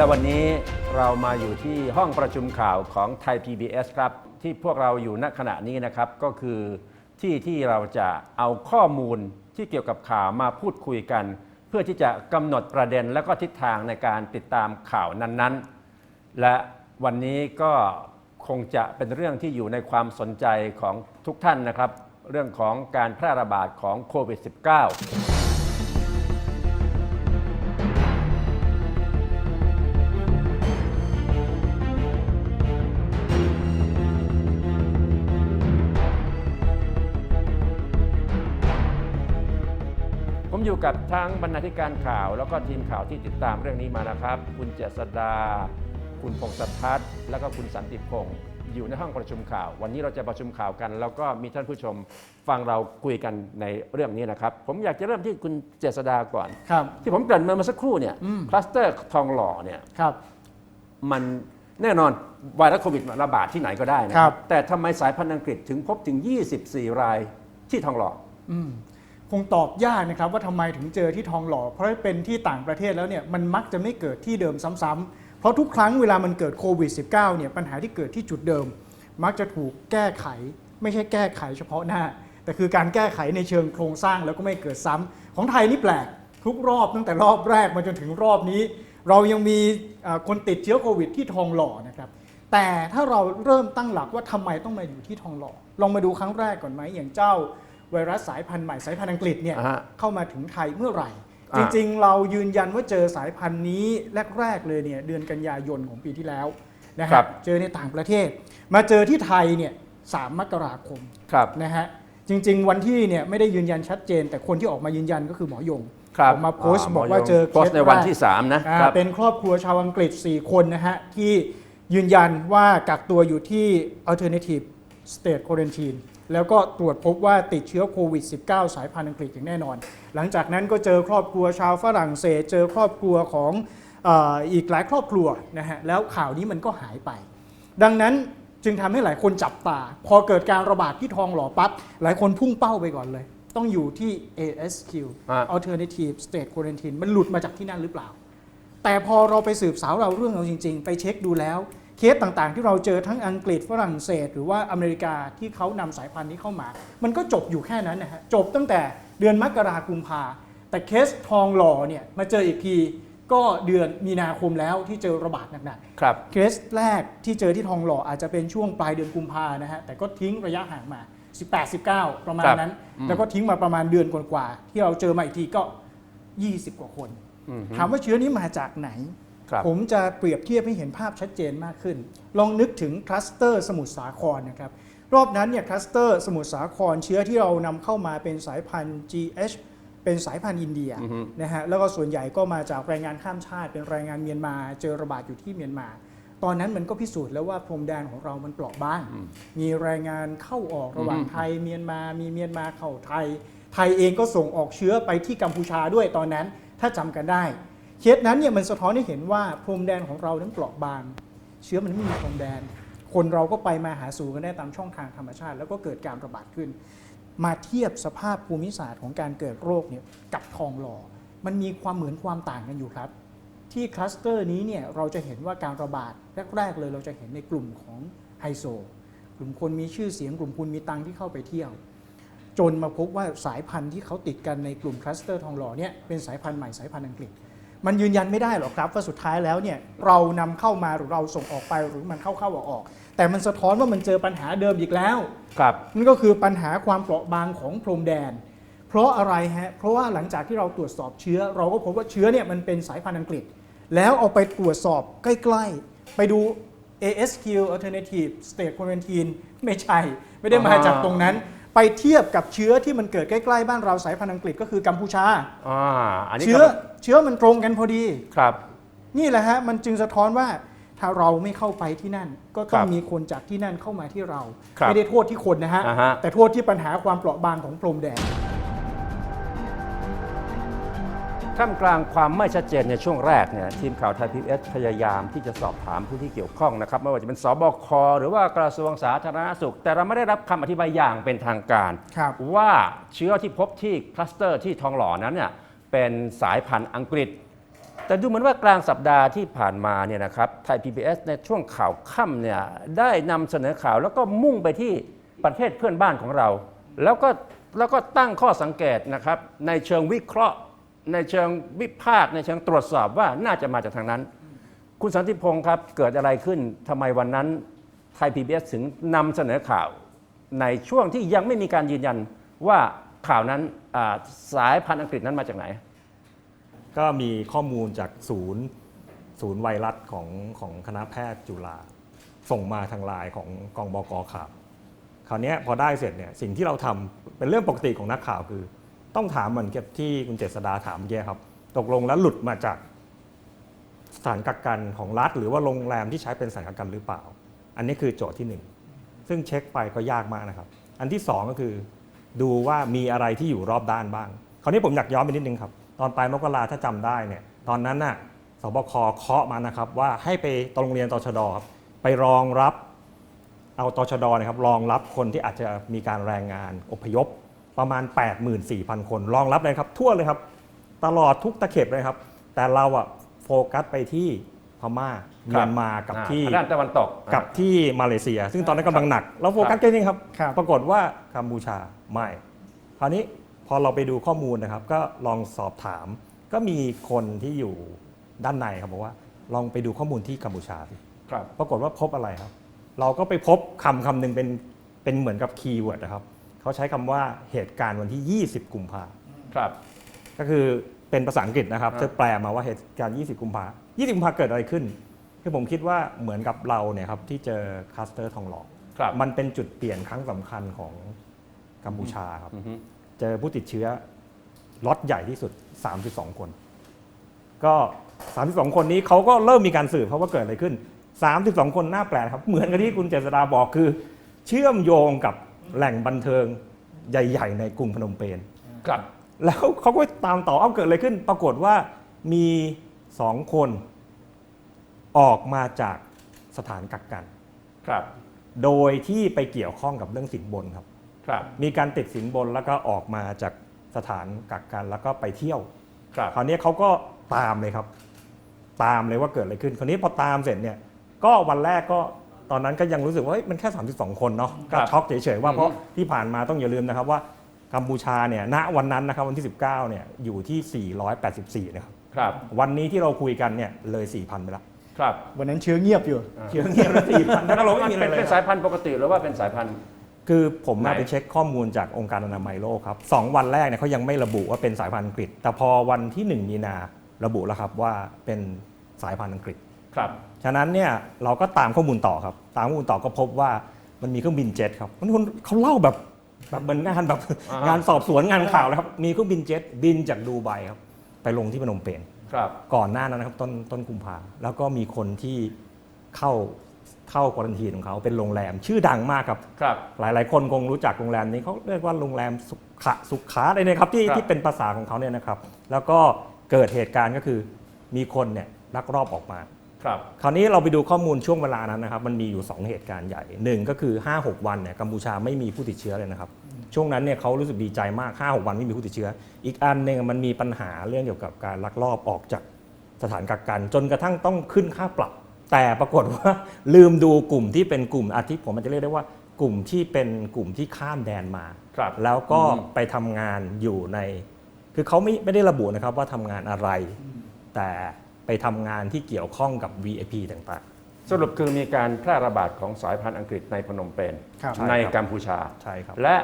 และวันนี้เรามาอยู่ที่ห้องประชุมข่าวของไทย PBS ครับ ที่พวกเราอยู่ณขณะนี้นะครับ ก็คือที่ที่เราจะเอาข้อมูลที่เกี่ยวกับข่าวมาพูดคุยกัน เพื่อที่จะกำหนดประเด็นและก็ทิศทางในการติดตามข่าวนั้นๆ และวันนี้ก็คงจะเป็นเรื่องที่อยู่ในความสนใจของทุกท่านนะครับ เรื่องของการแพร่ระบาดของโควิด -19 อยู่กับทั้งบรรณาธิการข่าว แล้วก็ทีมข่าวที่ติดตามเรื่องนี้มานะครับ คุณเจษดา คุณพงศพัฒน์แล้วก็คุณสันติพงศ์อยู่ในห้องประชุมข่าว วันนี้เราจะประชุมข่าวกัน แล้วก็มีท่านผู้ชมฟังเราคุยกันในเรื่องนี้นะครับ ผมอยากจะเริ่มที่คุณเจษดาก่อน ครับ ที่ผมเกริ่นมาเมื่อสักครู่เนี่ยอืม คลัสเตอร์ทองหล่อเนี่ย ครับ มันแน่นอนไวรัสโควิดระบาดที่ไหนก็ได้นะคครัรับบแต่ทำไมสายพันธุ์อังกฤษถึงพบถึง 24 รายที่ทองหล่อ อืม คงตอบยากนะครับว่าทำไมถึงเจอที่ทองหล่อ เพราะเป็นที่ต่างประเทศแล้วเนี่ยมันมักจะไม่เกิดที่เดิมซ้ำๆเพราะทุกครั้งเวลามันเกิดโควิด -19 เนี่ยปัญหาที่เกิดที่จุดเดิม มักจะถูกแก้ไข ไม่ใช่แก้ไขเฉพาะหน้า แต่คือการแก้ไขในเชิงโครงสร้างแล้วก็ไม่เกิดซ้ำของไทยนี่แปลกทุกรอบตั้งแต่รอบแรกมาจนถึงรอบนี้ เรายังมีคนติดเชื้อโควิดที่ทองหล่อนะครับแต่ถ้าเราเริ่มตั้งหลักว่าทำไมต้องมาอยู่ที่ทองหล่อลองมาดูครั้งแรกก่อนไหมอย่างเจ้า ไวรัสสายพันธุ์ใหม่สายพันธุ์อังกฤษเนี่ยอ่าฮะเข้ามาถึงไทยเมื่อไหร่อ่าจริงๆ เรายืนยันว่าเจอสายพันธุ์นี้แรก ๆ เลยเนี่ยเดือนกันยายนของปีที่แล้วนะครัฮะบเจอในต่างประเทศ มาเจอที่ไทยเนี่ยสามมกราคม ครับ นะฮะจริงๆ วันที่เนี่ยไม่ได้ยืนยันชัดเจน แต่คนที่ออกมายืนยันก็คือหมอยงครับออกมาโพสต์บอกว่าเจอโพสต์ในวันที่ 3 นะอ่าครับ เป็นครอบครัวชาวอังกฤษ 4 คนนะฮะ ที่ยืนยันว่ากักตัวอยู่ที่ alternative state quarantine แล้วก็ตรวจพบว่าติดเชื้อโควิด -19 สายพันธุ์อังกฤษอย่างแน่นอน หลังจากนั้นก็เจอครอบครัวชาวฝรั่งเศส เจอครอบครัวของเอออีกหลายครอบครัวนะฮะแล้วข่าวนี้มันก็หายไป ดังนั้นจึงทำให้หลายคนจับตา พอเกิดการระบาดที่ทองหล่อปั๊บหลายคนพุ่งเป้าไปก่อนเลย ต้องอยู่ที่ ASQ อ่า Alternative State Quarantine มันหลุดมาจากที่นั่นหรือเปล่า แต่พอเราไปสืบสาวเราเรื่องเราจริง ๆ ไปเช็คดูแล้ว เคสต่างๆ ที่เราเจอทั้งอังกฤษฝรั่งเศส หรือว่าอเมริกาที่เขานำสายพันธุ์นี้เข้ามา มันก็จบอยู่แค่นั้นนะฮะจบตั้งแต่เดือนมกราคมพาแต่เคสทองหล่อเนี่ยมาเจออีกทีก็เดือนมีนาคมแล้วที่เจอระบาดหนักๆครับเคสแรกที่เจอที่ทองหล่ออาจจะเป็นช่วงปลายเดือนกุมภานะฮะแต่ก็ทิ้งระยะห่างมา 18 19 ประมาณครับนั้นอืมแล้วก็ทิ้งมาประมาณเดือนกว่าๆที่เราเจอมาอีกทีก็ 20 กว่าคนอืมถามว่าเชื้อนี้มาจากไหนครับ ผมจะเปรียบเทียบให้เห็นภาพชัดเจนมากขึ้น ลองนึกถึงคลัสเตอร์สมุทรสาครนะครับรอบนั้นเนี่ยคลัสเตอร์สมุทรสาครเชื้อที่เรานำเข้ามาเป็นสายพันธุ์ GH เป็นสายพันธุ์อินเดียอือฮึนะฮะแล้วก็ส่วนใหญ่ก็มาจากแรงงานข้ามชาติ เป็นแรงงานเมียนมา เจอระบาดอยู่ที่เมียนมา ตอนนั้นมันก็พิสูจน์แล้วว่าพรมแดนของเรามันเปราะบาง มีแรงงานเข้าออกระหว่างอืมไทยเมียนมา มีเมียนมาเข้าไทย ไทยเองก็ส่งออกเชื้อไปที่กัมพูชาด้วยตอนนั้น ถ้าจำกันได้ เคสนั้นเนี่ยมันสะท้อนให้เห็นว่าพรมแดนของเรานั้นเปราะบาง เชื้อมันไม่มีพรมแดน คนเราก็ไปมาหาสู่กันได้ตามช่องทางธรรมชาติ แล้วก็เกิดการระบาดขึ้น มาเทียบสภาพภูมิศาสตร์ของการเกิดโรคเนี่ยกับทองหล่อ มันมีความเหมือนความต่างกันอยู่ครับ ที่คลัสเตอร์นี้เนี่ยเราจะเห็นว่าการระบาดแรกๆเลยเราจะเห็นในกลุ่มของไฮโซกลุ่มคนมีชื่อเสียงกลุ่มคนมีตังที่เข้าไปเที่ยวจนมาพบว่าสายพันธุ์ที่เขาติดกันในกลุ่มคลัสเตอร์ทองหล่อเนี่ยเป็นสายพันธุ์ใหม่สายพันธุ์อังกฤษ มันยืนยันไม่ได้หรอกครับว่าสุดท้ายแล้วเนี่ยเรานำเข้ามาหรือเราส่งออกไปหรือมันเข้าเข้าออกออกๆแต่มันสะท้อนว่ามันเจอปัญหาเดิมอีกแล้วครับนั่นก็คือปัญหาความเปราะบางของพรมแดน เพราะอะไรฮะเพราะว่าหลังจากที่เราตรวจสอบเชื้อ เราก็พบว่าเชื้อเนี่ยมันเป็นสายพันธุ์อังกฤษ แล้วเอาไปตรวจสอบใกล้ ๆ ไปดู ASQ Alternative State Quarantine ไม่ใช่ ไม่ได้มาจากตรงนั้น ไปเทียบกับเชื้อที่มันเกิดใกล้ๆบ้านเราสายพันธุ์อังกฤษก็คือกัมพูชา อ่าอันนี้เชื้อเชื้อมันตรงกันพอดี ครับ นี่แหละฮะมันจึงสะท้อนว่าถ้าเราไม่เข้าไปที่นั่น ก็ต้อคงรับมีคนจากที่นั่นเข้ามาที่เรา ครับไม่ได้โทษที่คนนะฮะ อ่าฮะ แต่โทษที่ปัญหาความเปราะบางของพรมแดน ท่ามกลางความไม่ชัดเจนในช่วงแรกเนี่ยทีมข่าวไทยพีเอสพยายามที่จะสอบถามผู้ที่เกี่ยวข้องนะครับไม่ว่าจะเป็นสบคหรือว่ากระทรวงสาธารณสุข แต่เราไม่ได้รับคำอธิบายอย่างเป็นทางการครับว่าเชื้อที่พบที่คลัสเตอร์ที่ทองหล่อนั้นเนี่ยเป็นสายพันธุ์อังกฤษ แต่ดูเหมือนว่ากลางสัปดาห์ที่ผ่านมาเนี่ยนะครับไทย PBS ในช่วงข่าวค่ำเนี่ยได้นำเสนอข่าวแล้วก็มุ่งไปที่ประเทศเพื่อนบ้านของเรา แล้วก็แล้วก็ตั้งข้อสังเกตนะครับในเชิงวิเคราะห์ ในเชิงวิพากษ์ในเชิงตรวจสอบว่าน่าจะมาจากทางนั้น คุณสันติพงศ์ครับเกิดอะไรขึ้นทำไมวันนั้นไทย PBS ถึงนำเสนอข่าว ในช่วงที่ยังไม่มีการยืนยันว่าข่าวนั้นาสายพันธุ์อังกฤษนั้นมาจากไหน ก็มีข้อมูลจากศูนย์ศูนย์ไวรัสของของคณะแพทย์จุฬาส่งมาทางไลน์ของกองบกข่าวคราวนี้พอได้เสร็จเนี่ยสิ่งที่เราทำเป็นเรื่องปกติของนักข่าวคือ ต้องถามเหมือนกับที่คุณเจษดาถามเมื่อกี้ครับ ตกลงแล้วหลุดมาจากสถานกักกันของรัฐ หรือว่าโรงแรมที่ใช้เป็นสถานกักกันหรือเปล่า อันนี้คือโจทย์ที่หนึ่งซึ่งเช็คไปก็ยากมากนะครับ อันที่สองก็คือ ดูว่ามีอะไรที่อยู่รอบด้านบ้าง คราวนี้ผมอยากย้อนไปนิดนึงครับ ตอนปลายมกราถ้าจำได้เนี่ยตอนนั้นน่ะสบคเคาะมานะครับว่าให้ไปตโรงเรียนตชดครับไปรองรับเอาตชดนะครับรองรับคนที่อาจจะมีการแรงงานอพยพ ประมาณ 84,000 คน รองรับเลยครับ ทั่วเลยครับ ตลอดทุกตะเข็บเลยครับ แต่เราอะโฟกัสไปที่พม่าเมียนมากับอ่าที่ด้านตะวันตกกับที่มาเลเซีย ซึ่งตอนนั้นกำลังหนัก เราโฟกัสแค่นี้ครับ ครับปรากฏว่ากัมพูชาไม่คราวนี้พอเราไปดูข้อมูลนะครับ ก็ลองสอบถาม ก็มีคนที่อยู่ด้านในครับบอกว่า ลองไปดูข้อมูลที่กัมพูชาสิครับ ปรากฏว่าพบอะไรครับ เราก็ไปพบคำคำหนึ่งเป็นเป็นเหมือนกับคีย์เวิร์ดนะครับ เขาใช้คำว่าเหตุการณ์วันที่ 20 กุมภาครับ ก็คือเป็นภาษาอังกฤษนะครับอ่าจะแปลมาว่าเหตุการณ์ 20 กุมภา20 กุมภาเกิดอะไรขึ้น คือผมคิดว่าเหมือนกับเราเนี่ยครับที่เจอคลัสเตอร์ทองหล่อครับมันเป็นจุดเปลี่ยนครั้งสำคัญของกัมพูชาครับอือฮึเจอผู้ติดเชื้อล็อตใหญ่ที่สุด 32 คน ก็ 32 คนนี้เขาก็เริ่มมีการสืบเพราะว่าเกิดอะไรขึ้น 32 คนน่าแปลกครับ เหมือนกับที่คุณเจษดาบอกคือ เชื่อมโยงกับ แหล่งบันเทิงใหญ่ ๆ ในกรุงพนมเปญครับแล้วเขาก็ตามต่อเอาเกิดอะไรขึ้น ปรากฏว่ามีสองคนออกมาจากสถานกักกัน ครับ โดยที่ไปเกี่ยวข้องกับเรื่องสินบนครับ ครับ มีการติดสินบนแล้วก็ออกมาจากสถานกักกันแล้วก็ไปเที่ยว ครับ คราวนี้เขาก็ตามเลยครับ ตามเลยว่าเกิดอะไรขึ้น คราวนี้พอตามเสร็จเนี่ย ก็วันแรกก็ ตอนนั้นก็ยังรู้สึกว่าเฮ้ยมันแค่ 32 คนเนาะก็ช็อกเฉยๆว่าเพราะที่ผ่านมาต้องอย่าลืมนะครับว่ากัมพูชาเนี่ยณวันนั้นนะครับวันที่ 19เนี่ยอยู่ที่ 484 นะครับครับวันนี้ที่เราคุยกันเนี่ยเลย 4,000 ไปแล้วครับวันนั้นเชื้อเงียบอยู่เชื้อเงียบแล้ว4,000ถ้าเราไม่มีอะไรเป็นเลยเป็นสายพันธุ์ปกติหรือว่าเป็นสายพันธุ์คือผมมาไหนไปเช็คข้อมูลจากองค์การอนามัยโลกครับสองวันแรกเนี่ยเขายังไม่ระบุว่าเป็นสายพันธุ์อังกฤษ แต่พอวันที่ 1 มีนาระบุแล้วครับว่าเป็นสายพันธุ์อังกฤษ ครับฉะนั้นเนี่ยเราก็ตามข้อมูลต่อครับ ตามข้อมูลต่อก็พบว่ามันมีเครื่องบินเจ็ตครับมันคนเขาเล่าแบบแบบเหมือนงานแบบอ่าฮะงานสอบสวนงานข่าวแล้วครับมีเครื่องบินเจ็ตบินจากดูไบครับ ไปลงที่พนมเปญครับก่อนหน้านั้นนะครับต้นต้นกุมภาแล้วก็มีคนที่เข้าเข้าควอรันทีนของเขาเป็นโรงแรมชื่อดังมากครับครับ หลายๆ คนคงรู้จักโรงแรมนี้เขาเรียกว่าโรงแรมสุขะสุขาอะไรเนี่ยครับที่ครับที่เป็นภาษาของเขาเนี่ยนะครับ แล้วก็เกิดเหตุการณ์ก็คือมีคนเนี่ยลักลอบออกมา ครับคราวนี้เราไปดูข้อมูลช่วงเวลานั้นนะครับ มันมีอยู่ 2 เหตุการณ์ใหญ่หนึ่งก็คือ 5-6 วันเนี่ยกัมพูชาไม่มีผู้ติดเชื้อเลยนะครับ ช่วงนั้นเนี่ยเขารู้สึกดีใจมาก 5-6 วันไม่มีผู้ติดเชื้อ อีกอันหนึ่งมันมีปัญหาเรื่องเกี่ยวกับการลักลอบออกจากสถานกักกัน จนกระทั่งต้องขึ้นค่าปรับ แต่ปรากฏว่าลืมดูกลุ่มที่เป็นกลุ่มอาทิผมมันจะเรียกได้ว่ากลุ่มที่เป็นกลุ่มที่ข้ามแดนมาครับแล้วก็อืมไปทำงานอยู่ใน คือเขาไม่ไม่ได้ระบุนะครับว่าทำงานอะไร แต่ ไปทำงานที่เกี่ยวข้องกับ VIP ต่าง สรุปคือมีการแพร่ระบาดของสายพันธุ์อังกฤษในพนมเปญครับ ในใช่ครับกัมพูชา ๆ ใช่ครับ และ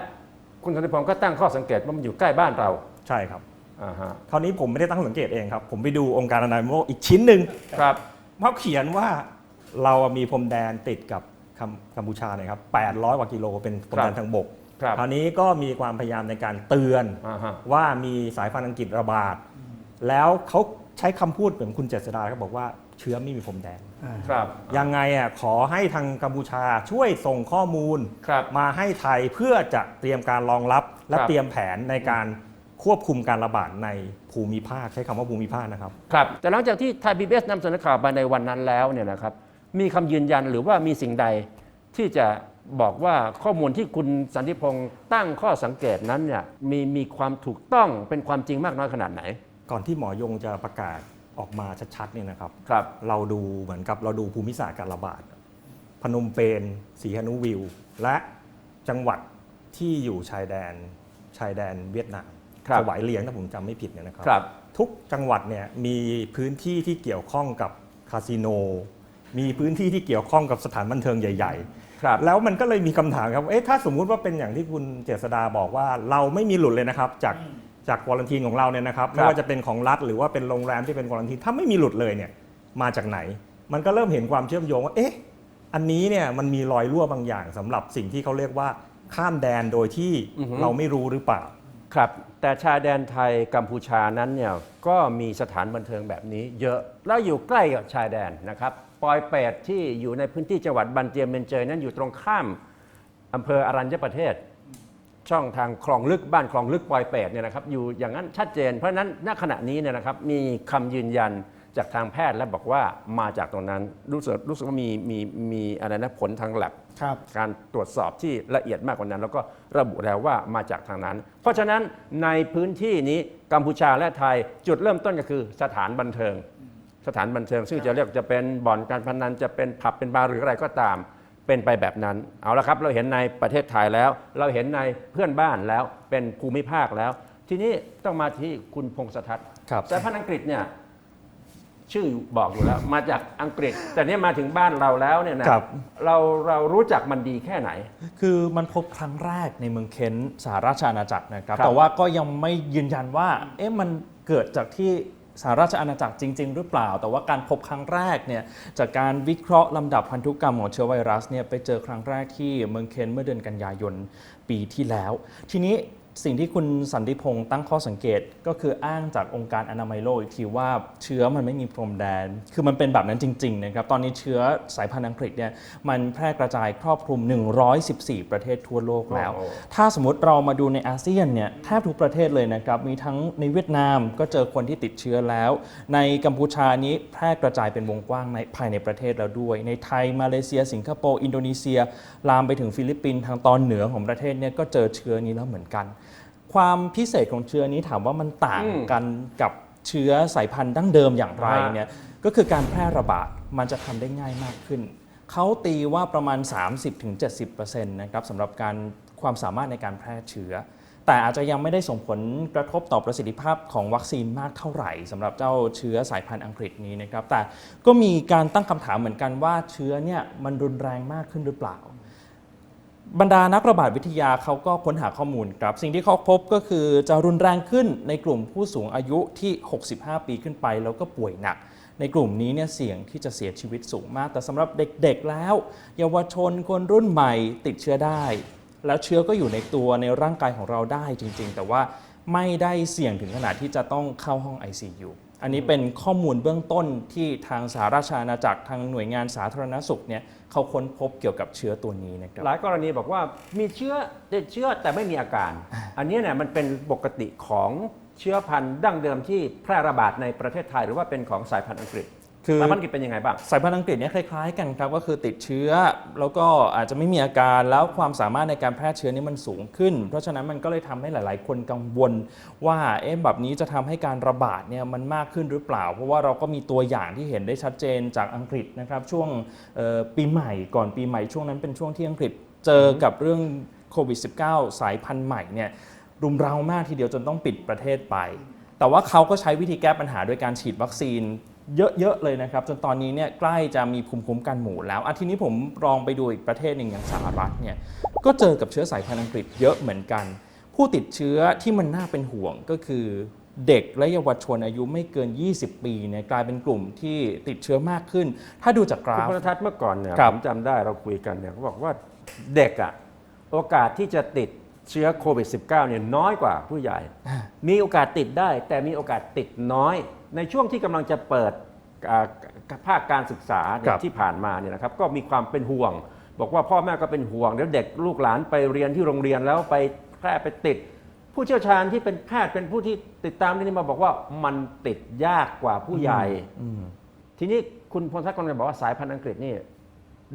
คุณสันติพงศ์ก็ตั้งข้อสังเกตว่ามันอยู่ใกล้บ้านเราใช่ครับ อ่าฮะคราวนี้ผมไม่ได้ตั้งสังเกตเองครับ ผมไปดูองค์การอนามัยโลกอีกชิ้นหนึ่งครับเขาเขียนว่าเรามีพรมแดนติดกับกัมกัมพูชาเนี่ยครับ 800 กว่ากิโลเป็นพรมแดนทางบก ครับคราวนี้ก็มีความพยายามในการเตือน อ่าฮะ ว่ามีสายพันธุ์อังกฤษระบาด แล้วเขา ใช้คำพูดเหมือนคุณเจษดาเขาบอกว่าเชื้อไม่มีพรมแดนครับ ยังไงอะขอให้ทางกัมพูชาช่วยส่งข้อมูล ครับ มาให้ไทยเพื่อจะเตรียมการรองรับ และครับเตรียมแผนในการควบคุมการระบาดในภูมิภาคใช้คำว่าภูมิภาคนะครับ ครับ แต่หลังจากที่ไทยพีบีเอสนำเสนอข่าวไปในวันนั้นแล้วเนี่ยนะครับ มีคำยืนยันหรือว่ามีสิ่งใดที่จะบอกว่าข้อมูลที่คุณสันติพงศ์ตั้งข้อสังเกตนั้นเนี่ยมีมีความถูกต้องเป็นความจริงมากน้อยขนาดไหน ก่อนที่หมอยงจะประกาศออกมาชัดๆเนี่ยนะครับ ครับ เราดูเหมือนกับเราดูภูมิศาสตร์การระบาด พนมเปญสีหนุวิว และจังหวัดที่อยู่ชายแดนชายแดนเวียดนามครับสวายเลียงถ้าผมจำไม่ผิดเนี่ยนะครับ ครับ ทุกจังหวัดเนี่ยมีพื้นที่ที่เกี่ยวข้องกับคาสิโน มีพื้นที่ที่เกี่ยวข้องกับสถานบันเทิงใหญ่ๆครับแล้วมันก็เลยมีคำถามครับเอ๊ะถ้าสมมุติว่าเป็นอย่างที่คุณเจษดาบอกว่าเราไม่มีหลุดเลยนะครับ จาก จากควอลันทีนของเราเนี่ยนะครับไม่ว่าจะเป็นของรัฐหรือว่าเป็นโรงแรมที่เป็นควอลันทีนถ้าไม่มีหลุดเลยเนี่ยมาจากไหน มันก็เริ่มเห็นความเชื่อมโยงว่าเอ๊ะอันนี้เนี่ยมันมีรอยรั่วบางอย่างสำหรับสิ่งที่เขาเรียกว่าข้ามแดนโดยที่อือฮึเราไม่รู้หรือเปล่า ครับ แต่ชายแดนไทยกัมพูชานั้นเนี่ยก็มีสถานบันเทิงแบบนี้ เยอะแล้วอยู่ใกล้กับชายแดนนะครับปอยเปตที่อยู่ในพื้นที่จังหวัดบันเจียมเมนเจยนั้นอยู่ตรงข้ามอำเภออรัญญประเทศ ช่องทางคลองลึกบ้านคลองลึกปอยเปตเนี่ยนะครับอยู่อย่างนั้นชัดเจน เพราะฉะนั้นณขณะนี้เนี่ยนะครับมีคำยืนยันจากทางแพทย์และบอกว่ามาจากตรงนั้นรู้สึกรู้สึกว่ามีมีมีอะไรนะผลทางแลบครับการตรวจสอบที่ละเอียดมากกว่านั้น แล้วก็ระบุแล้วว่ามาจากทางนั้น เพราะฉะนั้นในพื้นที่นี้กัมพูชาและไทยจุดเริ่มต้นก็คือสถานบันเทิง สถานบันเทิง ซึ่งจะเรียกจะเป็นบ่อนการพนันจะเป็นผับเป็นบาร์หรืออะไรก็ตาม เป็นไปแบบนั้น เอาละครับเราเห็นในประเทศไทยแล้ว เราเห็นในเพื่อนบ้านแล้วเป็นภูมิภาคแล้ว ทีนี้ต้องมาที่คุณพงศทัศน์ครับ สายพันธุ์อังกฤษเนี่ยชื่อบอกอยู่แล้วมาจากอังกฤษ แต่เนี่ยมาถึงบ้านเราแล้วเนี่ยนะครับ เราเรารู้จักมันดีแค่ไหน คือมันพบครั้งแรกในเมืองเคนต์สหราชอาณาจักรนะครับ ครับแต่ว่าก็ยังไม่ยืนยันว่า เอ๊ะมันเกิดจากที่ สหราชอาณาจักรจริง ๆ หรือเปล่า แต่ว่าการพบครั้งแรกเนี่ยจากการวิเคราะห์ลำดับพันธุกรรมของเชื้อไวรัสเนี่ยไปเจอครั้งแรกที่เมืองเคนเมื่อเดือนกันยายนปีที่แล้ว ทีนี้ สิ่งที่คุณสันติพงศ์ตั้งข้อสังเกตก็คืออ้างจากองค์การอนามัยโลกอีกทีว่าเชื้อมันไม่มีพรมแดน คือมันเป็นแบบนั้นจริงๆนะครับตอนนี้เชื้อสายพันธุ์อังกฤษเนี่ยมันแพร่กระจายครอบคลุม 114 ประเทศทั่วโลกแล้วโอ้ถ้าสมมติเรามาดูในอาเซียนเนี่ยแทบทุกประเทศเลยนะครับมีทั้งในเวียดนามก็เจอคนที่ติดเชื้อแล้ว ในกัมพูชานี้แพร่กระจายเป็นวงกว้างในภายในประเทศแล้วด้วย ในไทยมาเลเซีย สิงคโปร์อินโดนีเซีย ลามไปถึงฟิลิปปินส์ทางตอนเหนือของประเทศเนี่ยก็เจอเชื้อนี้แล้วเหมือนกัน ความพิเศษของเชื้อนี้ถามว่ามันต่างอืมกันกับเชื้อสายพันธุ์ดั้งเดิมอย่างไรฮะเนี่ยก็คือการแพร่ระบาดมันจะทำได้ง่ายมากขึ้น เขาตีว่าประมาณ 30-70%นะครับสำหรับการความสามารถในการแพร่เชื้อ แต่อาจจะยังไม่ได้ส่งผลกระทบต่อประสิทธิภาพของวัคซีนมากเท่าไหร่สำหรับเจ้าเชื้อสายพันธุ์อังกฤษนี้นะครับแต่ก็มีการตั้งคำถามเหมือนกันว่าเชื้อเนี่ยมันรุนแรงมากขึ้นหรือเปล่า บรรดานักระบาดวิทยาเขาก็ค้นหาข้อมูลครับ สิ่งที่เขาพบก็คือจะรุนแรงขึ้นในกลุ่มผู้สูงอายุที่ 65 ปีขึ้นไป แล้วก็ป่วยหนัก ในกลุ่มนี้เนี่ยเสี่ยงที่จะเสียชีวิตสูงมาก แต่สำหรับเด็กๆแล้ว เยาวชนคนรุ่นใหม่ติดเชื้อได้ แล้วเชื้อก็อยู่ในตัวในร่างกายของเราได้จริง ๆ แต่ว่าไม่ได้เสี่ยงถึงขนาดที่จะต้องเข้าห้อง ICU อันนี้เป็นข้อมูลเบื้องต้นที่ทางสหราชอาณาจักรทางหน่วยงานสาธารณสุขเนี่ยเขาค้นพบเกี่ยวกับเชื้อตัวนี้นะครับ หลายกรณีบอกว่ามีเชื้อติดเชื้อแต่ไม่มีอาการ อันนี้เนี่ยมันเป็นปกติของเชื้อพันธุ์ดั้งเดิมที่แพร่ระบาดในประเทศไทย หรือว่าเป็นของสายพันธุ์อังกฤษ คือสายพันธุ์อังกฤษเป็นยังไงบ้าง สายพันธุ์อังกฤษเนี่ยคล้ายๆกันครับก็คือติดเชื้อ แล้วก็อาจจะไม่มีอาการแล้วความสามารถในการแพร่เชื้อนี่มันสูงขึ้น เพราะฉะนั้นมันก็เลยทำให้หลายๆ คนกังวล ว่าเอ๊ะแบบนี้จะทำให้การระบาดเนี่ยมันมากขึ้นหรือเปล่า เพราะว่าเราก็มีตัวอย่างที่เห็นได้ชัดเจนจากอังกฤษนะครับช่วงเอ่อปีใหม่ก่อนปีใหม่ช่วงนั้นเป็นช่วงที่อังกฤษเจอกับเรื่องโควิด -19 สายพันธุ์ใหม่เนี่ยรุมเร้ามากทีเดียวจนต้องปิดประเทศไป แต่ว่าเขาก็ใช้วิธีแก้ปัญหาด้วยการฉีดวัคซีน เยอะ ๆ เลยนะครับ จนตอนนี้เนี่ยใกล้จะมีภูมิคุ้มกันหมู่แล้วอาทีนี้ผมลองไปดูอีกประเทศหนึ่งอย่างสหรัฐเนี่ยก็เจอกับเชื้อสายพันธุ์อังกฤษเยอะเหมือนกัน ผู้ติดเชื้อที่มันน่าเป็นห่วงก็คือเด็กและเยาวชนอายุไม่เกิน 20 ปีเนี่ยกลายเป็นกลุ่มที่ติดเชื้อมากขึ้น ถ้าดูจากกคุณราฟพลทัศน์เมื่อก่อนเนี่ยครัผบมจำได้เราคุยกันเนี่ยเขาบอกว่าเด็กอะโอกาสที่จะติดเชื้อโควิด -19 เนี่ยน้อยกว่าผู้ใหญ่ มีโอกาสติดได้ แต่มีโอกาสติดน้อย ในช่วงที่กำลังจะเปิดอ่าภาคการศึกษาเนี่ยครับที่ผ่านมาเนี่ยนะครับก็มีความเป็นห่วง บอกว่าพ่อแม่ก็เป็นห่วงเดี๋ยวเด็กลูกหลานไปเรียนที่โรงเรียนแล้วไปแพร่ไปติด ผู้เชี่ยวชาญที่เป็นแพทย์เป็นผู้ที่ติดตามเรื่องนี้มาบอกว่ามันติดยากกว่าผู้ใหญ่ทีนี้คุณพลทัศน์กำลังจะบอกว่าสายพันธุ์อังกฤษนี่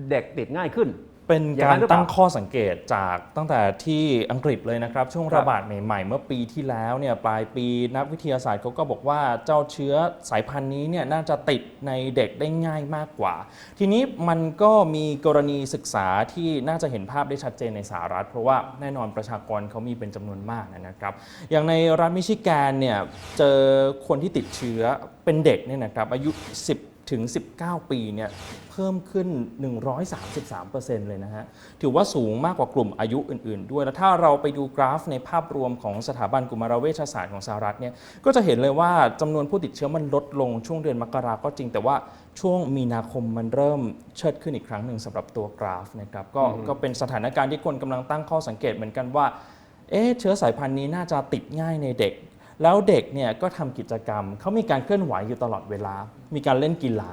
เด็กติดง่ายขึ้น เป็นการตั้งข้อสังเกตจากตั้งแต่ที่อังกฤษเลยนะครับ ช่วงระบาดใหม่ ๆ เมื่อปีที่แล้วเนี่ยปลายปีนักวิทยาศาสตร์เขาก็บอกว่าเจ้าเชื้อสายพันธุ์นี้เนี่ยน่าจะติดในเด็กได้ง่ายมากกว่า ทีนี้มันก็มีกรณีศึกษาที่น่าจะเห็นภาพได้ชัดเจนในสหรัฐ เพราะว่าแน่นอนประชากรเขามีเป็นจำนวนมากนะครับ อย่างในรัฐมิชิแกนเนี่ยเจอคนที่ติดเชื้อเป็นเด็กเนี่ยนะครับอายุ 10 ถึง 19 ปีเนี่ยเพิ่มขึ้น 133%เลยนะฮะ ถือว่าสูงมากกว่ากลุ่มอายุอื่น ๆ ด้วย แล้วถ้าเราไปดูกราฟในภาพรวมของสถาบันกุมารเวชศาสตร์ของสหรัฐเนี่ย ก็จะเห็นเลยว่าจำนวนผู้ติดเชื้อมันลดลงช่วงเดือนมกราก็จริง แต่ว่าช่วงมีนาคมมันเริ่มเชิดขึ้นอีกครั้งหนึ่งสำหรับตัวกราฟนะครับ ก็ก็เป็นสถานการณ์ที่คนกำลังตั้งข้อสังเกตเหมือนกันว่า เอ๊ะเชื้อสายพันธุ์นี้น่าจะติดง่ายในเด็ก แล้วเด็กเนี่ยก็ทำกิจกรรม เขามีการเคลื่อนไหวอยู่ตลอดเวลา มีการเล่นกีฬา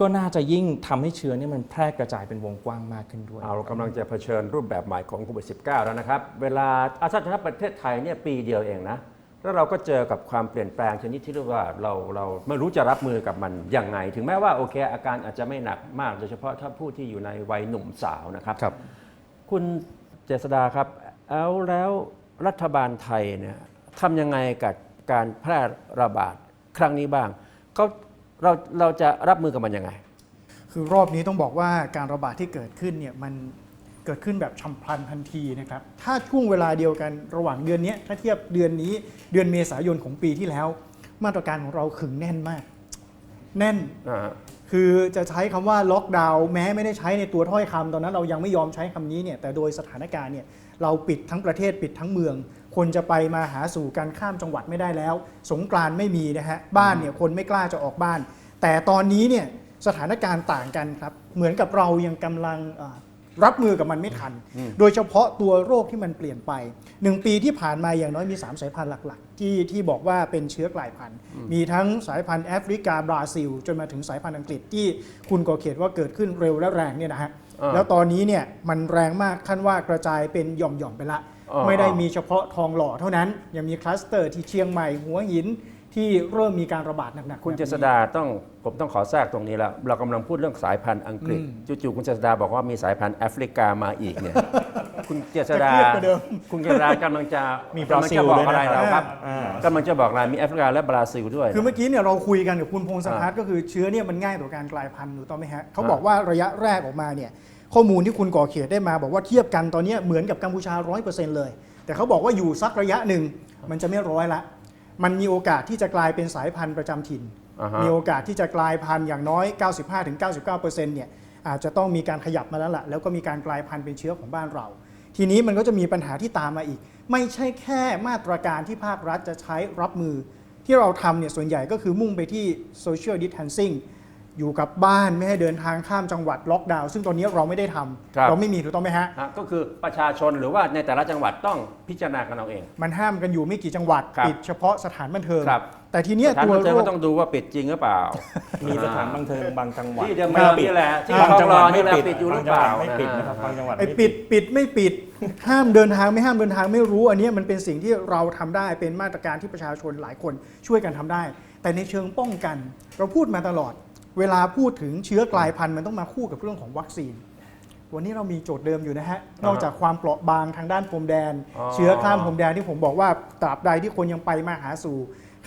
ก็น่าจะยิ่งทำให้เชื้อเนี่ยมันแพร่กระจายเป็นวงกว้างมากขึ้นด้วยเอาเรากำลังจะเผชิญรูปแบบใหม่ของโควิด -19 แล้วนะครับ เวลาอาชาติประเทศไทยเนี่ยปีเดียวเองนะ แล้วเราก็เจอกับความเปลี่ยนแปลงชนิดที่เรียกว่าเราเราไม่รู้จะรับมือกับมันยังไง ถึงแม้ว่าโอเค อาการอาจจะไม่หนักมาก โดยเฉพาะถ้าผู้ที่อยู่ในวัยหนุ่มสาวนะครับครับ คุณเจษดาครับ เอาแล้วรัฐบาลไทยเนี่ย ทำยังไงกับการแพร่ระบาดครั้งนี้บ้างเขาเราเราจะรับมือกับมันยังไง คือรอบนี้ต้องบอกว่าการระบาดที่เกิดขึ้นเนี่ยมันเกิดขึ้นแบบฉับพลันทันทีนะครับ ถ้าช่วงเวลาเดียวกันระหว่างเดือนนี้ถ้าเทียบเดือนนี้เดือนเมษายนของปีที่แล้ว มาตรการของเราขึงแน่นมาก แน่นนะฮะคือจะใช้คำว่าล็อกดาวน์แม้ไม่ได้ใช้ในตัวถ้อยคำตอนนั้นเรายังไม่ยอมใช้คำนี้เนี่ยแต่โดยสถานการณ์เนี่ยเราปิดทั้งประเทศปิดทั้งเมือง คนจะไปมาหาสู่การข้ามจังหวัดไม่ได้แล้ว สงกรานต์ไม่มีนะฮะบ้านเนี่ยคนไม่กล้าจะออกบ้าน แต่ตอนนี้เนี่ยสถานการณ์ต่างกันครับ เหมือนกับเรายังกำลังเอ่อรับมือกับมันไม่ทัน โดยเฉพาะตัวโรคที่มันเปลี่ยนไปหนึ่งปีที่ผ่านมาอย่างน้อยมี 3 สายพันธุ์หลักๆ ที่ที่บอกว่าเป็นเชื้อกลายพันธุ์ มีทั้งสายพันธุ์แอฟริกาบราซิล จนมาถึงสายพันธุ์อังกฤษที่คุณก่อเขียนว่าเกิดขึ้นเร็วและแรงเนี่ยนะฮะอ่าแล้วตอนนี้เนี่ยมันแรงมากขั้นว่ากระจายเป็นหย่อมๆไปละอ่า ไม่ได้มีเฉพาะทองหล่อเท่านั้น ยังมีคลัสเตอร์ที่เชียงใหม่หัวหินที่เริ่มมีการระบาดหนักๆคุณแบบเจนี้ษดาต้องผมต้องขอแทรกตรงนี้แล้วเรากำลังพูดเรื่องสายพันธุ์อังกฤษอืมจู่ๆคุณเจษดาบอกว่ามีสายพันธุ์แอฟริกามาอีกเนี่ยคุณเจษดาจะเครียดกว่าเดิมคุณเจษดากำลังจะมีกำลังจะบอกอะไรบราซิลด้วยนะครับเราครับอ่ากำลังจะบอกอะไรมีแอฟริกาและบราซิลด้วย คือเมื่อกี้เนี่ยเราคุยกันกับคุณพงศพัฒน์ก็คือเชื้อเนี่ยมันง่ายต่อการกลายพันธุ์ถูกต้องไหมฮะเขาบอกว่าระยะแรกออกมาเนี่ย ข้อมูลที่คุณก่อเขตได้มาบอกว่าเทียบกันตอนเนี้ยเหมือนกับกัมพูชา 100%เลย แต่เขาบอกว่าอยู่สักระยะหนึ่งมันจะไม่ร้อยละ มันมีโอกาสที่จะกลายเป็นสายพันธุ์ประจำถิ่นอ่าฮะมีโอกาสที่จะกลายพันธุ์อย่างน้อย 95-99%เนี่ยอาจจะต้องมีการขยับมาแล้วล่ะแล้วก็มีการกลายพันธุ์เป็นเชื้อของบ้านเรา ทีนี้มันก็จะมีปัญหาที่ตามมาอีก ไม่ใช่แค่มาตรการที่ภาครัฐจะใช้รับมือ ที่เราทำเนี่ยส่วนใหญ่ก็คือมุ่งไปที่ social distancing อยู่กับบ้านไม่ให้เดินทางข้ามจังหวัดล็อกดาวน์ซึ่งตอนนี้เราไม่ได้ทำครับ เราไม่มีถูกต้องไหมฮะ ฮะก็คือประชาชนหรือว่าในแต่ละจังหวัดต้องพิจารณากันเอาเอง มันห้ามกันอยู่ไม่กี่จังหวัดครับปิดเฉพาะสถานบันเทิง ครับ แต่ทีเนี้ยสถานตัวบันเทิงโรก็คต้องดูว่าปิดจริงหรือเปล่ามีสถานบันเทิงบางจังหวัดที่เดิมไม่เดิมปิดนี่แหละที่บางคลอจังงหรวัอดนี่ไม่แหละปิดปิดอยู่หรืบางอจัเปงหล่าวัดไม่ปิดนะครับบางจังหวัดไอ้ไม่ปิดปิดไม่ปิด ห้ามเดินทางไม่ห้ามเดินทางไม่รู้ อันเนี้ยมันเป็นสิ่งที่เราทำได้เป็นมาตรการที่ประชาชนหลายคนช่วยกันทำได้ แต่ในเชิงป้องกัน เราพูดมาตลอด เวลาพูดถึงเชื้อกลายพันธุ์มันต้องมาคู่กับเรื่องของวัคซีน วันนี้เรามีโจทย์เดิมอยู่นะฮะ นอกจากความเปราะบางทางด้านพรมแดน อ๋อ เชื้อข้ามพรมแดนที่ผมบอกว่าตราบใดที่คนยังไปมาหาสู่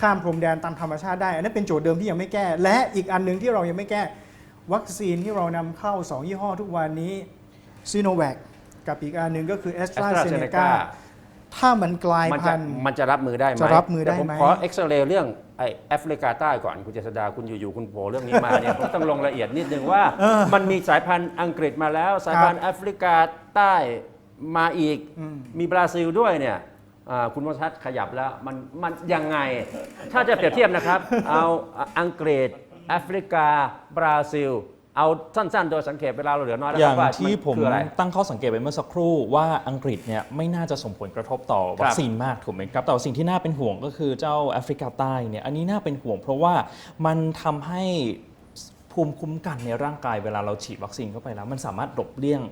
ข้ามพรมแดนตามธรรมชาติได้ อันนั้นเป็นโจทย์เดิมที่ยังไม่แก้ และอีกอันหนึ่งที่เรายังไม่แก้ วัคซีนที่เรานำเข้า 2 ยี่ห้อทุกวันนี้ซีโนแวคกับอีกอันหนึ่งก็คือแอสตราเซเน AstraZeneca กา ถ้ามันกลายมันจะพันธุ์ มันจะรับมือได้ไหมจะรับมือได้แต่ผมไหมขอเอ็กซเรย์เรื่องไอแอฟริกาใต้ก่อนคุณเจษดาคุณอยู่ๆคุณโผล่เรื่องนี้มาเนี่ย ผมต้องลงละเอียดนิดนึงว่ามันมีสายพันธุ์อังกฤษมาแล้ว สายพันธุ์แอฟริกาใต้มาอีก อืม มีบราซิลด้วยเนี่ยอ่าคุณวัชชัดขยับแล้วมันมันยังไง ถ้าจะเปรียบเทียบนะครับ เอาอังกฤษแอฟริกาบราซิล เอาสั้นๆ โดยสังเกตเวลาเราเหลือน้อยแล้วอคย่ารับงว่าที่ผมคืออะไร ตั้งข้อสังเกตไปเมื่อสักครู่ว่าอังกฤษเนี่ยไม่น่าจะส่งผลกระทบต่อวัคซีนมากถูกไหมครับแต่ว่าสิ่งที่น่าเป็นห่วงก็คือเจ้าแอฟริกาใต้เนี่ยอันนี้น่าเป็นห่วง เพราะว่ามันทำให้ภูมิคุ้มกันในร่างกายเวลาเราฉีดวัคซีนเข้าไปแล้ว มันสามารถหลบเลี่ยง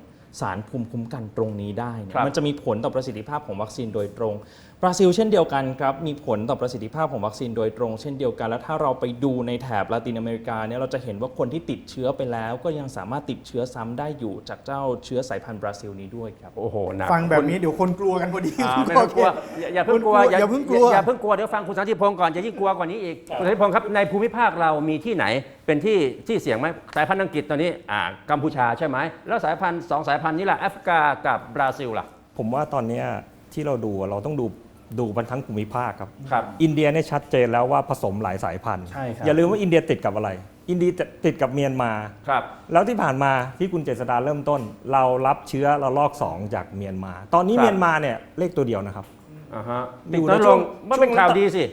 สารภูมิคุ้มกันตรงนี้ได้เนี่ยครับ มันจะมีผลต่อประสิทธิภาพของวัคซีนโดยตรง บราซิลเช่นเดียวกันครับมีผลต่อประสิทธิภาพของวัคซีนโดยตรงเช่นเดียวกัน แล้วถ้าเราไปดูในแถบลาตินอเมริกาเนี่ยเราจะเห็นว่าคนที่ติดเชื้อไปแล้ว ก็ยังสามารถติดเชื้อซ้ำได้อยู่จากเจ้าเชื้อสายพันธุ์บราซิลนี้ด้วยครับโอ้โหหนักฟังแบบนี้เดี๋ยวคนกลัวกันพอดีอ่าคุณไม่ต้องกลัวโอเคอย่าอย่าเพิ่งกลัวอย่าเพิ่งกลัวอย่าเพิ่งกลัวเดี๋ยวฟังคุณสันติพงศ์ก่อนจะยิ่งกลัวกว่านี้อีกคุณสันติพงศ์ครับในภูมิภาคเรามีที่ไหน เป็นที่ที่เสี่ยงไหมสายพันธุ์อังกฤษตอนนี้อ่ากัมพูชาใช่ไหมแล้วสายพันธุ์สองสายพันธุ์นี้ล่ะแอฟริกากับบราซิลล่ะผมว่าตอนเนี้ยที่เราดูเราต้องดู ดูมันทั้งภูมิภาคครับ ครับ อินเดียเนี่ยชัดเจนแล้วว่าผสมหลายสายพันธุ์ ใช่ครับ อย่าลืมว่าอินเดียติดกับอะไร อินเดียติดกับเมียนมา ครับ แล้วที่ผ่านมาที่คุณเจษดาเริ่มต้น เรารับเชื้อระลอก 2 จากเมียนมา ตอนนี้ครับ เมียนมาเนี่ยเลขตัวเดียวนะครับ อ่าฮะอยู่ติดในน้อยช่ลวงงมันเป็นช่วง ข่าวดีสิ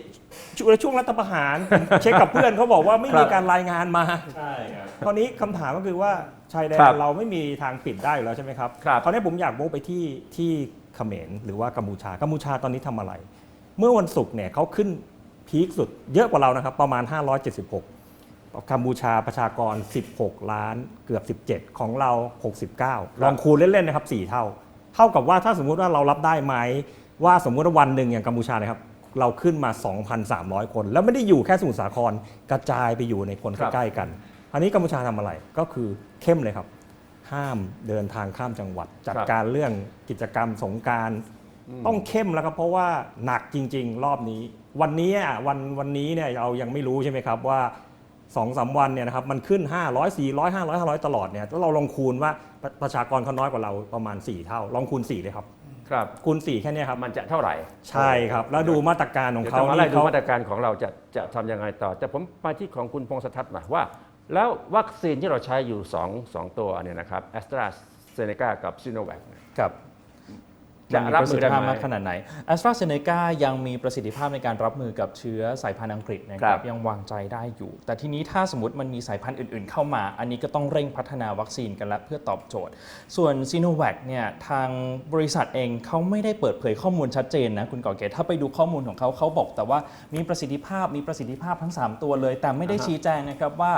ช่วงช่วงรัฐประหารผมเช็คกับเพื่อนเขาบอกว่าไม่ครัมีบการรายงานมา ใช่ครับ คราวนี้คำถามก็คือว่าชายแดนครับเราไม่มีทางปิดได้อยู่แล้วใช่ไหมครับครับ คราวนี้ผมอยากโบกไปที่ที่ เขมรหรือว่ากัมพูชา กัมพูชาตอนนี้ทำอะไร เมื่อวันศุกร์เนี่ยเขาขึ้นพีคสุดเยอะกว่าเรานะครับ ประมาณ 576กัมพูชาประชากร 16 ล้านเกือบ 17 ของเรา 69 ลองคูณเล่นๆนะครับ 4 เท่า เท่ากับว่าถ้าสมมุติว่าเรารับได้ไหมว่าสมมุติว่าวันหนึ่งอย่างกัมพูชานะครับเราขึ้นมา 2,300 คน แล้วไม่ได้อยู่แค่สมุทรสาครกระจายไปอยู่ในคนครับใกล้ๆกัน อันนี้กัมพูชาทำอะไรก็คือเข้มเลยครับ ห้ามเดินทางข้ามจังหวัด จัดครับการเรื่องกิจกรรมสงกรารต้องเข้มแล้วครับเพราะว่าหนักจริง ๆ รอบนี้ วันนี้อะวันวันนี้เนี่ยเรายังไม่รู้ใช่ไหมครับว่า2อสาวันเนี่ยนะครับมันขึ้น 500 400 500 500 ตลอดเนี่ยแล้วเราลองคูณว่าประประชากรเขาน้อยกว่าเราประมาณ 4 เท่า ลองคูณ 4 เลยครับครับคูณ 4 แค่เนี้ยครับมันจะเท่าไหร่ ใช่ครับ แล้วดูมาตรการของเดี๋ยวเขาต้องมาไล่นี่ดูเขามาตรการของเราจะจะทำยังไงต่อ แต่ผมไปที่ของคุณพงศทัศน์หน่อยว่า แล้ววัคซีนที่เราใช้อยู่2 2ตัวเนี่ยนะครับแอสตราเซเนกากับซิโนแวคครับจะรับมือได้ไหมนประสิทธิภาพมากขนาดไหน a s t r a z เซ e c a ยังมีประสิทธิภาพในการรับมือกับเชื้อสายพันธุ์อังกฤษนะคครัรับบยังวางใจได้อยู่ แต่ทีนี้ถ้าสมมติมันมีสายพันธุ์อื่นๆ เข้ามา อันนี้ก็ต้องเร่งพัฒนาวัคซีนกันแล้วเพื่อตอบโจทย์ ส่วน s i n o v a c เนี่ยทางบริษัทเองเขาไม่ได้เปิดเผยข้อมูลชัดเจนนะคุณก่อเกตถ้าไปดูข้อมูลของเขาเขาบอกแต่ว่ามีประสิทธิภาพมีประสิทธิภาพทั้ง 3 ตัวเลย แต่ไม่ได้อ่าฮะชี้แจงนะครับว่า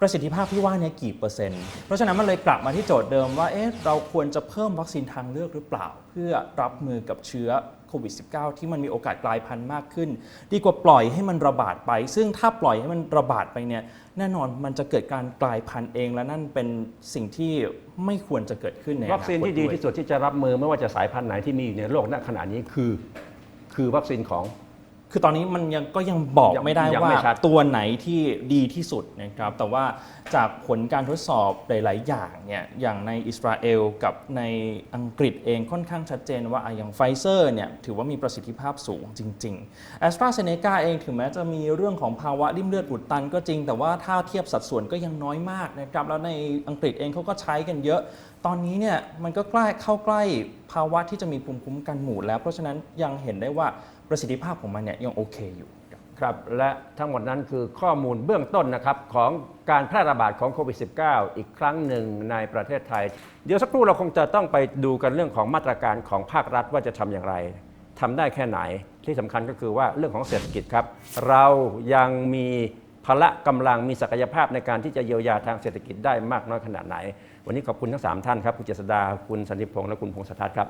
ประสิทธิภาพที่ว่าเนี้กี่เปอร์เซ็นต์ เพราะฉะนั้นมันเลยกลับมาที่โจทย์เดิมว่าเอ๊ะเราควรจะเพิ่มวัคซีนทางเลือกหรือเปล่า เพื่อรับมือกับเชื้อโควิด -19 ที่มันมีโอกาสกลายพันธุ์มากขึ้น ดีกว่าปล่อยให้มันระบาดไป ซึ่งถ้าปล่อยให้มันระบาดไปเนี่ยแน่นอนมันจะเกิดการกลายพันธุ์เอง และนั่นเป็นสิ่งที่ไม่ควรจะเกิดขึ้นในวัคซีนที่ดีที่สุดที่จะรับมือไม่ว่าจะสายพันธุ์ไหนที่มีอยู่ในโลกณขณะนี้คือ คือวัคซีนของ คือตอนนี้มันยังก็ยังบอกยังไม่ได้ยังว่าไม่ชัด ตัวไหนที่ดีที่สุดนะครับ แต่ว่าจากผลการทดสอบหลาย ๆ อย่างเนี่ยอย่างในอิสราเอลกับในอังกฤษเองค่อนข้างชัดเจนว่าอะอย่างไฟเซอร์เนี่ยถือว่ามีประสิทธิภาพสูงจริง ๆ a s t r a z เซ e c a เองถึงแม้จะมีเรื่องของภาวะริ่มเลือดอุดตันก็จริง แต่ว่าถ้าเทียบสัดส่วนก็ยังน้อยมากนะครับแล้วในอังกฤษเองเขาก็ใช้กันเยอะ ตอนนี้เนี่ยมันก็ใกล้เข้าใกล้ภาวะที่จะมีภูมิคุ้มกันหมู่แล้ว เพราะฉะนั้นยังเห็นได้ว่า ประสิทธิภาพของมันเนี่ยยังโอเคอยู่ ครับและทั้งหมดนั้นคือข้อมูลเบื้องต้นนะครับของการแพร่ระบาดของโควิด -19 อีกครั้งหนึ่งในประเทศไทย เดี๋ยวสักครู่เราคงจะต้องไปดูกันเรื่องของมาตรการของภาครัฐว่าจะทำอย่างไรทำได้แค่ไหนที่สำคัญก็คือว่าเรื่องของเศรษฐกิจครับ เรายังมีพละกำลังมีศักยภาพในการที่จะเยียวยาทางเศรษฐกิจได้มากน้อยขนาดไหน วันนี้ขอบคุณทั้งสามท่านครับ คุณเจษดา คุณสันติพงษ์และคุณพงศทัศน์ครับ